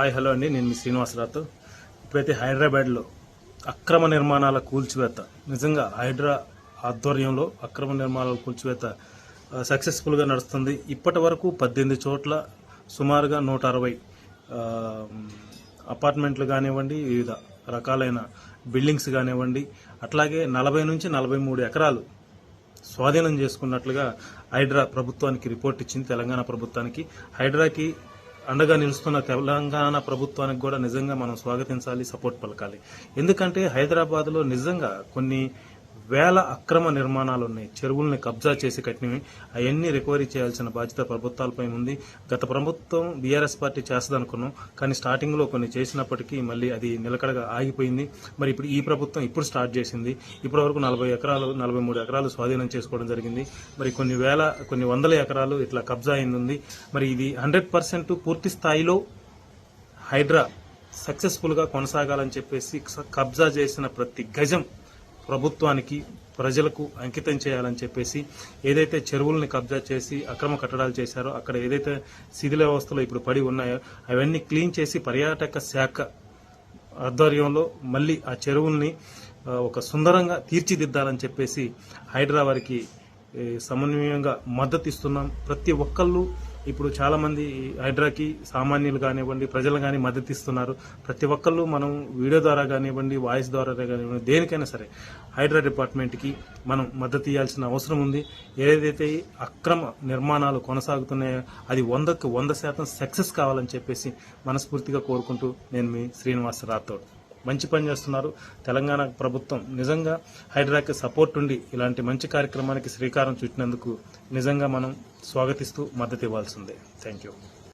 Hi hello అండి. నేను మీ శ్రీనివాసరావుతో ఇప్పుడైతే హైదరాబాద్లో అక్రమ నిర్మాణాల కూల్చివేత నిజంగా హైడ్రా ఆధ్వర్యంలో అక్రమ నిర్మాణాల కూల్చివేత సక్సెస్ఫుల్గా నడుస్తుంది. ఇప్పటి వరకు పద్దెనిమిది చోట్ల సుమారుగా నూట అరవై అపార్ట్మెంట్లు కానివ్వండి వివిధ రకాలైన బిల్డింగ్స్ కానివ్వండి అట్లాగే నలభై నుంచి నలభై మూడు ఎకరాలు స్వాధీనం చేసుకున్నట్లుగా హైడ్రా ప్రభుత్వానికి రిపోర్ట్ ఇచ్చింది తెలంగాణ ప్రభుత్వానికి. హైడ్రాకి అండగా నిలుస్తున్న తెలంగాణ ప్రభుత్వానికి కూడా నిజంగా మనం స్వాగతించాలి సపోర్ట్ పలకాలి. ఎందుకంటే హైదరాబాద్లో నిజంగా కొన్ని వేల అక్రమ నిర్మాణాలు ఉన్నాయి చెరువుల్ని కబ్జా చేసి కట్టినవి. అవన్నీ రికవరీ చేయాల్సిన బాధ్యత ప్రభుత్వాలపై ఉంది. గత ప్రభుత్వం బీఆర్ఎస్ పార్టీ చేస్తుందనుకున్నాం. కానీ స్టార్టింగ్లో కొన్ని చేసినప్పటికీ మళ్ళీ అది నిలకడగా ఆగిపోయింది. మరి ఇప్పుడు ఈ ప్రభుత్వం ఇప్పుడు స్టార్ట్ చేసింది. ఇప్పటి వరకు నలభై ఎకరాలు నలభై మూడు ఎకరాలు స్వాధీనం చేసుకోవడం జరిగింది. మరి కొన్ని వేల కొన్ని వందల ఎకరాలు ఇట్లా కబ్జా అయింది మరి ఇది హండ్రెడ్ పర్సెంట్ పూర్తి స్థాయిలో హైడ్రా సక్సెస్ఫుల్గా కొనసాగాలని చెప్పేసి కబ్జా చేసిన ప్రతి గజం ప్రభుత్వానికి ప్రజలకు అంకితం చేయాలని చెప్పేసి ఏదైతే చెరువుల్ని కబ్జా చేసి అక్రమ కట్టడాలు చేశారో అక్కడ ఏదైతే శిథిల వ్యవస్థలో ఇప్పుడు పడి ఉన్నాయో అవన్నీ క్లీన్ చేసి పర్యాటక శాఖ ఆధ్వర్యంలో మళ్ళీ ఆ చెరువుల్ని ఒక సుందరంగా తీర్చిదిద్దాలని చెప్పేసి హైదరాబాద్కి సమన్వయంగా మద్దతు ఇస్తున్నాం. ప్రతి ఒక్కళ్ళు ఇప్పుడు చాలామంది హైడ్రాకి సామాన్యులు కానివ్వండి ప్రజలు కానీ మద్దతు ఇస్తున్నారు. ప్రతి ఒక్కళ్ళు మనం వీడియో ద్వారా కానివ్వండి వాయిస్ ద్వారా కానివ్వండి దేనికైనా సరే హైడ్రా డిపార్ట్మెంట్కి మనం మద్దతు ఇవ్వాల్సిన అవసరం ఉంది. ఏదైతే అక్రమ నిర్మాణాలు కొనసాగుతున్నాయో అది వందకు వంద శాతం సక్సెస్ కావాలని చెప్పేసి మనస్ఫూర్తిగా కోరుకుంటూ నేను మీ శ్రీనివాస్ రాథోడ్. మంచి పని చేస్తున్నారు. తెలంగాణ ప్రభుత్వం నిజంగా హైడ్రాకి సపోర్ట్ ఉండి ఇలాంటి మంచి కార్యక్రమానికి శ్రీకారం చుట్టినందుకు నిజంగా మనం స్వాగతిస్తూ మద్దతు ఇవ్వాల్సిందే. Thank you